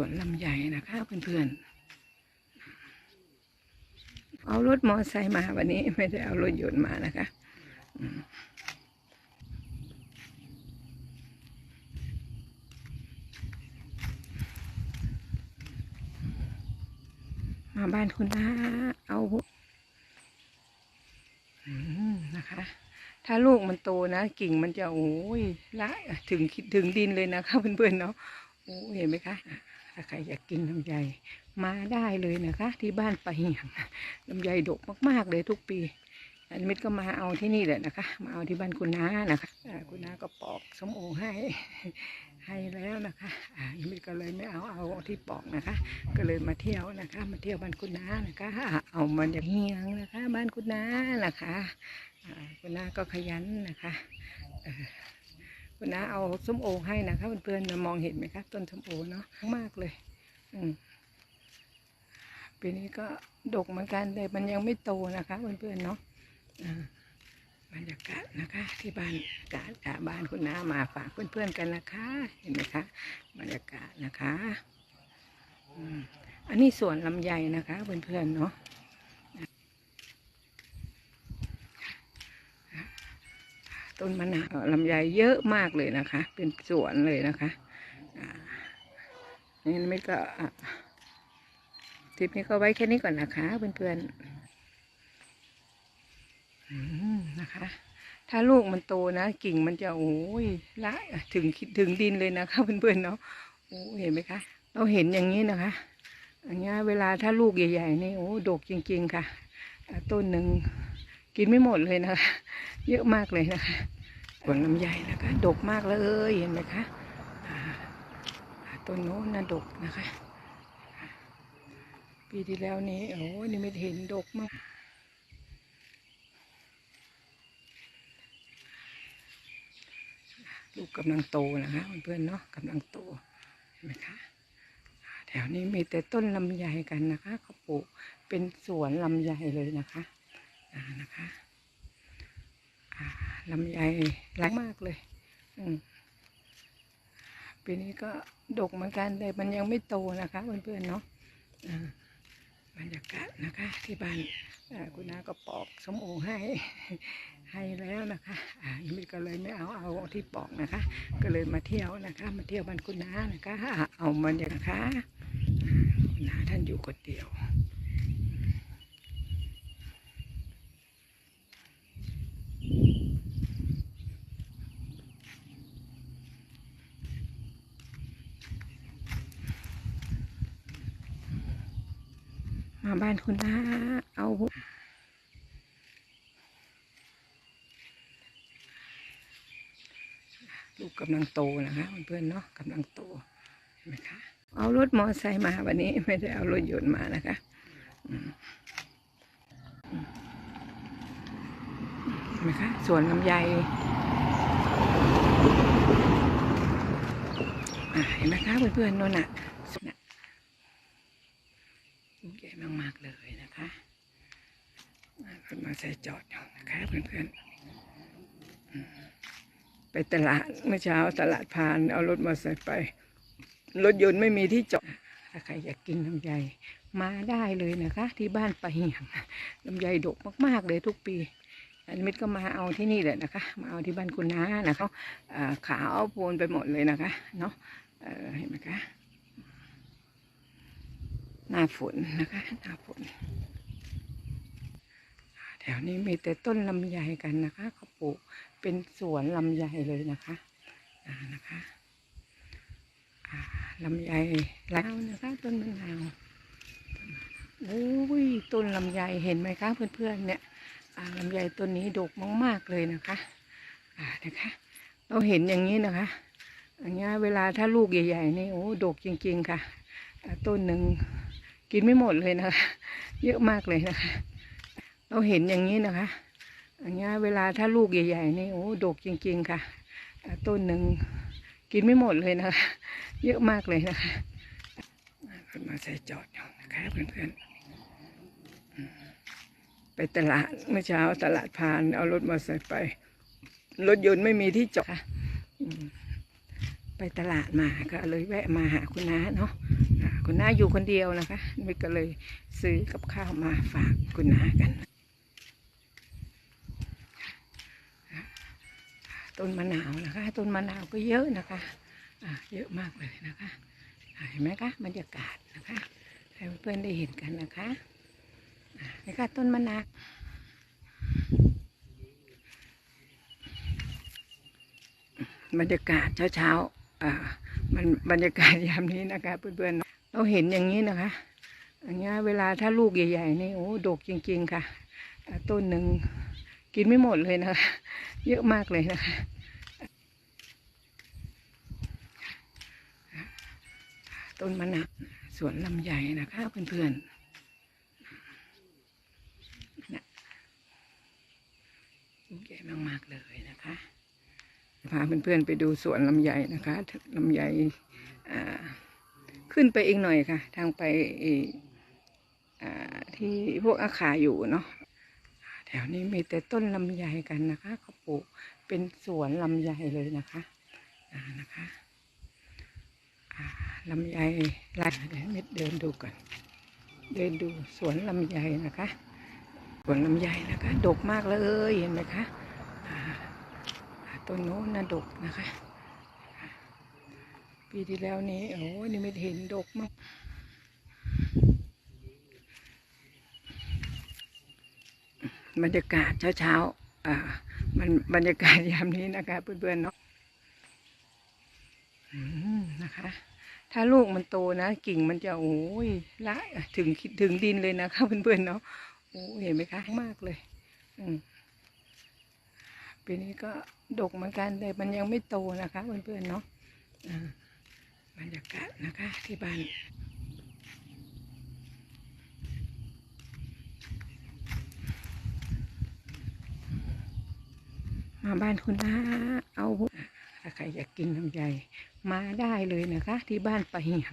วนลำไยนะคะเพื่อนๆ เอารถมอไซค์มาวันนี้ไม่ได้เอารถยนต์มานะคะมาบ้านคุณน้าเอาอนะคะ ถ้าลูกมันโตนะ กิ่งมันจะโอ้ยละถึงถึงดินเลยนะคะเพื่อนๆเนาะโอ้เห็นไหมคะ ถ้าใครอยากกินลำไยมาได้เลยนะคะ ที่บ้านปะเหียงลำไยดกมาก ๆ เลยทุกปีอันมิตรก็มาเอาที่นี่แหละนะคะ มาเอาที่บ้านคุณน้านะคะคุณน้าก็ปอกส้มโอให้ให้แล้วนะคะอ่ายังมิตรก็เลยไม่เอาเอาที่ปอกนะคะ ก็เลยมาเที่ยวนะคะ มาเที่ยวบ้านคุณน้านะคะ เอามาจากเฮียงนะคะ บ้านคุณน้านะคะคุณน้าก็ขยันนะคะ คุณน้าเอาส้มโอให้นะคะเพื่อนๆมองเห็นไหมคะต้นส้มโอเนาะมากเลย อืมปีนี้ก็ดกเหมือนกันแต่มันยังไม่โตนะคะเพื่อนๆเนาะบรรยากาศนะคะ ที่บ้านกาศค่ะบ้านคุณน้ามาฝากเพื่อนๆกันนะคะ เห็นไหมคะบรรยากาศนะคะอันนี้สวนลำไยนะคะเพื่อนๆเนาะ ต้นมะนาวลำไยเยอะมากเลยนะคะ เป็นสวนเลยนะคะนี่ไม่ก็ทริปนี้ก็ไว้แค่นี้ก่อนนะคะเพื่อนๆนะคะ ถ้าลูกมันโตนะ กิ่งมันจะโอ้ยละถึงถึงดินเลยนะคะเพื่อนๆเนาะโอ้เห็นไหมคะเราเห็นอย่างนี้นะคะอย่างเงี้ยเวลาถ้าลูกใหญ่ๆนี่โอ้ดกจริง ๆ ค่ะต้นหนึ่งกินไม่หมดเลยนะคะ เยอะมากเลยนะคะ สวนลำไยนะคะ ดกมากเลยเห็นไหมคะต้นโน้นนะดกนะคะ ปีที่แล้วนี้โอ้ยนี่ไม่เห็นดกมากลูกกำลังโตนะคะเพื่อนเนาะกำลังโตเห็นไหมคะแถวนี้มีแต่ต้นลำไยกันนะคะเขาปลูกเป็นสวนลำไยเลยนะคะนะคะ ลำไยหลายมากเลย อืมปีนี้ก็ดกเหมือนกันแต่มันยังไม่โตนะคะเพื่อนๆเนาะอ่าบรรยากาศนะคะ ที่บ้านคุณน้าก็ปอกสมโอให้ ให้แล้วนะคะอ่ายังมิก็เลยไม่เอาเอาที่ปอกนะคะ ก็เลยมาเที่ยวนะคะ มาเที่ยวบ้านคุณน้านะคะ เอามันอย่างนะคะคุณน้าท่านอยู่คนเดียว บ้านคุณน้าเอาลูกกำลังโตนะคะเพื่อนเนาะกำลังโตเห็นไหมคะเอารถมอไซค์มาวันนี้ไม่ได้เอารถยนต์มานะคะเห็นไหมคะสวนลำไยอะเห็นไหมคะเพื่อนๆน่นน่ะน่ะ ลูกใหญ่มากๆเลยนะคะอะรถมอไซค์จอดอยู่นะคะเพื่อนๆไปตลาดเมื่อเช้าตลาดพานเอารถมอเตอร์ไป รถยนต์ไม่มีที่จอดถ้าใครอยากกินลำไยมาได้เลยนะคะ ที่บ้านปะเหียงลำไยดกมาก ๆ เลยทุกปีอันมิตรก็มาเอาที่นี่แหละนะคะ มาเอาที่บ้านคุณน้านะคะอ่าขาวโพลนไปหมดเลยนะคะเนาะเห็นไหมคะ หน้าฝนนะคะหน้าฝนแถวนี้มีแต่ต้นลำไยกันนะคะเขาปลูกเป็นสวนลำไยเลยนะคะอ่านะคะอ่าลำไยแล้วนะคะต้นมะนาวโอ้ยต้นลำไยเห็นไหมคะเพื่อนๆเนี่ยลำไยต้นนี้ดกมากๆเลยนะคะอ่านะคะ เราเห็นอย่างนี้นะคะอย่างเงี้ยเวลาถ้าลูกใหญ่ๆนี่โอ้ดกจริงๆค่ะ ต้นหนึ่ง กินไม่หมดเลยนะคะ เยอะมากเลยนะคะ เราเห็นอย่างนี้นะคะอย่างเงี้ยเวลาถ้าลูกใหญ่ๆนี่โอ้ดกจริง ๆค่ะ ต้นหนึ่งกินไม่หมดเลยนะคะ เยอะมากเลยนะคะมาใส่จอดนะคะเพื่อนๆไปตลาดเมื่อเช้าตลาดพานเอารถมาใส่ไป รถยนต์ไม่มีที่จอดไปตลาดมาก็เลยแวะมาหาคุณน้าเนาะ คุณน้าอยู่คนเดียวนะคะมิก็เลยซื้อกับข้าวมาฝากคุณน้ากัน ต้นมะนาวนะคะ ต้นมะนาวก็เยอะนะคะเยอะมากเลยนะคะเห็นไหมคะบรรยากาศนะคะให้เพื่อนๆได้เห็นกันนะคะนี่ค่ะต้นมะนาวบรรยากาศเช้าๆอ่ามันบรรยากาศยามนี้นะคะเพื่อนๆ เราเห็นอย่างนี้นะคะอย่างเงี้ยเวลาถ้าลูกใหญ่ๆนี่โอ้ดกจริง ๆ ค่ะ ต้นหนึ่งกินไม่หมดเลยนะคะ เยอะมากเลยนะคะต้นมะนาวสวนลำไยนะคะเพื่อนๆนะลูกใหญ่มากๆเลยนะคะพาเพื่อนๆไปดูสวนลำไยนะคะลำไยอ่า ขึ้นไปอีกหน่อยค่ะ ทางไปที่พวกอาขาอยู่เนาะแถวนี้มีแต่ต้นลำไยกันนะคะเขาปลูกเป็นสวนลำไยเลยนะคะนะคะลำไยลายเดี๋ยวเม็ดเดินดูก่อน เดินดูสวนลำไยนะคะ สวนลำไยนะคะ ดกมากเลยเห็นไหมคะต้นโน้นนะดกนะคะ ปีที่แล้วนี้โอ้ยนี่ไม่เห็นดกมากบรรยากาศเช้าๆอ่า มันบรรยากาศยามนี้นะคะ เพื่อนๆเนาะอืมนะคะ ถ้าลูกมันโตนะกิ่งมันจะโอ้ยละถึงถึงดินเลยนะคะเพื่อนๆเนาะโอ้เห็นไหมคะมากเลย อืมปีนี้ก็ดกเหมือนกันแต่มันยังไม่โตนะคะเพื่อนๆเนาะอ่า บรรยากาศนะคะที่บ้านมาบ้านคุณน้าเอาถ้าใครอยากกินลำไยมาได้เลยนะคะ ที่บ้านปะเหียง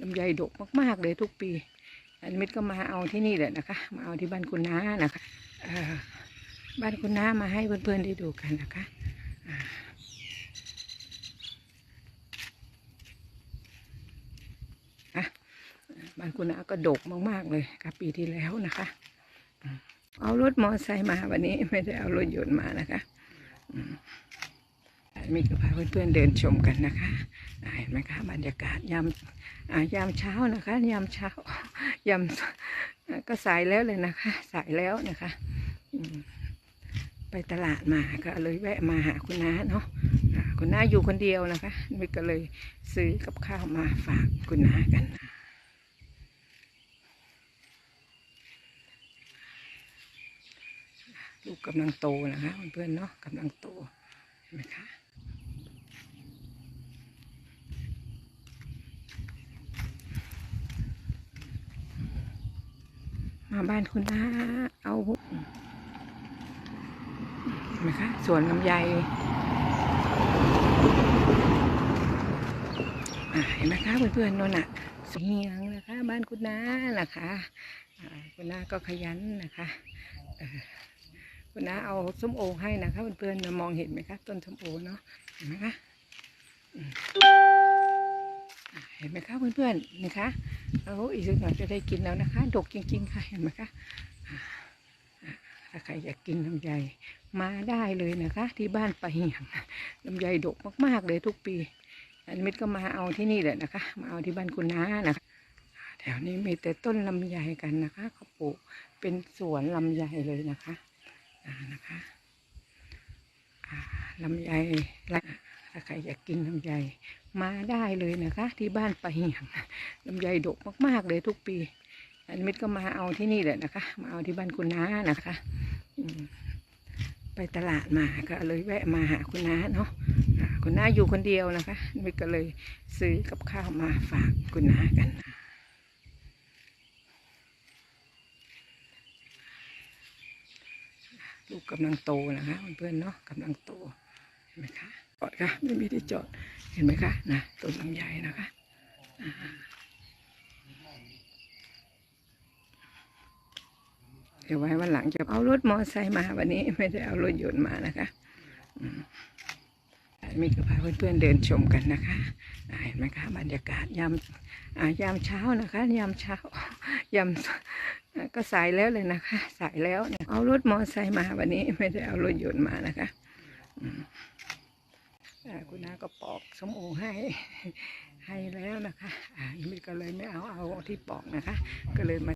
ลำไยดกมาก ๆ เลยทุกปีอันมิตรก็มาเอาที่นี่แหละนะคะ มาเอาที่บ้านคุณน้านะคะบ้านคุณน้ามาให้เพื่อนๆได้ดูกันนะคะ บ้านคุณนาก็ดกมากๆเลยกับปีที่แล้วนะคะ เอารถมอเตอร์ไซค์มาวันนี้ไม่ได้เอารถยนต์มานะคะมีก็พาเพื่อนๆเดินชมกันนะคะเห็นไหมคะบรรยากาศยามยามเช้านะคะยามเช้ายามก็สายแล้วเลยนะคะ สายแล้วนะคะไปตลาดมาก็เลยแวะมาหาคุณน้าเนาะคุณน้าอยู่คนเดียวนะคะมิก็เลยซื้อกับข้าวมาฝากคุณน้ากัน ลูกกำลังโตนะคะเพื่อนๆเนาะกำลังโตนไหมคะมาบ้านคุณน้าเอาเห็นไหมคะสวนลำไยเห็นไหมคะเพื่อนๆโน่นน่ะสวนเฮียงนะคะบ้านคุณน้านะคะคุณน้าก็ขยันนะคะ คุณน้าเอาส้มโอให้นะคะเพื่อนๆมองเห็นไหมคะต้นส้มโอเนาะเห็นไหมคะเห็นไหมคะเพื่อนๆนี่คะเอาอีกสักหน่อยจะได้กินแล้วนะคะ ดกจริง ๆ ค่ะเห็นไหมคะถ้าใครอยากกินลำไยมาได้เลยนะคะ ที่บ้านปะเหียงลำไยดกมากๆเลยทุกปีอันมิตรก็มาเอาที่นี่แหละนะคะ มาเอาที่บ้านคุณน้านะคะแถวนี้มีแต่ต้นลำไยกันนะคะเขาปลูกเป็นสวนลำไยเลยนะคะ นะคะลำไยละถ้าใครอยากกินลำไยมาได้เลยนะคะ ที่บ้านปะเหียงลำไยดกมาก ๆ เลยทุกปีอันมิตรก็มาเอาที่นี่แหละนะคะ มาเอาที่บ้านคุณน้านะคะไปตลาดมาก็เลยแวะมาหาคุณน้าเนาะคุณน้าอยู่คนเดียวนะคะมิตรก็เลยซื้อกับข้าวมาฝากคุณน้ากัน ลูกกำลังโตนะคะเพื่อนเนาะกำลังโตเห็นไหมคะจอดค่ะไม่มีที่จอดเห็นไหมคะนะต้นลำไยนะคะเดี๋ยวไว้วันหลังจะเอารถมอเตอร์ไซค์มาวันนี้ไม่ได้เอารถยนต์มานะคะอืมมีก็พาเพื่อนๆเดินชมกันนะคะเห็นไหมคะบรรยากาศยามยามเช้านะคะ ยามเช้า ยำก็สายแล้วเลยนะคะ สายแล้ว เอารถมอไซค์มาวันนี้ไม่ได้เอารถยนต์มานะคะคุณน้าก็ปอกสมโอให้ให้แล้วนะคะอ่ามิดก็เลยไม่เอาเอาที่ปอกนะคะ ก็เลยมา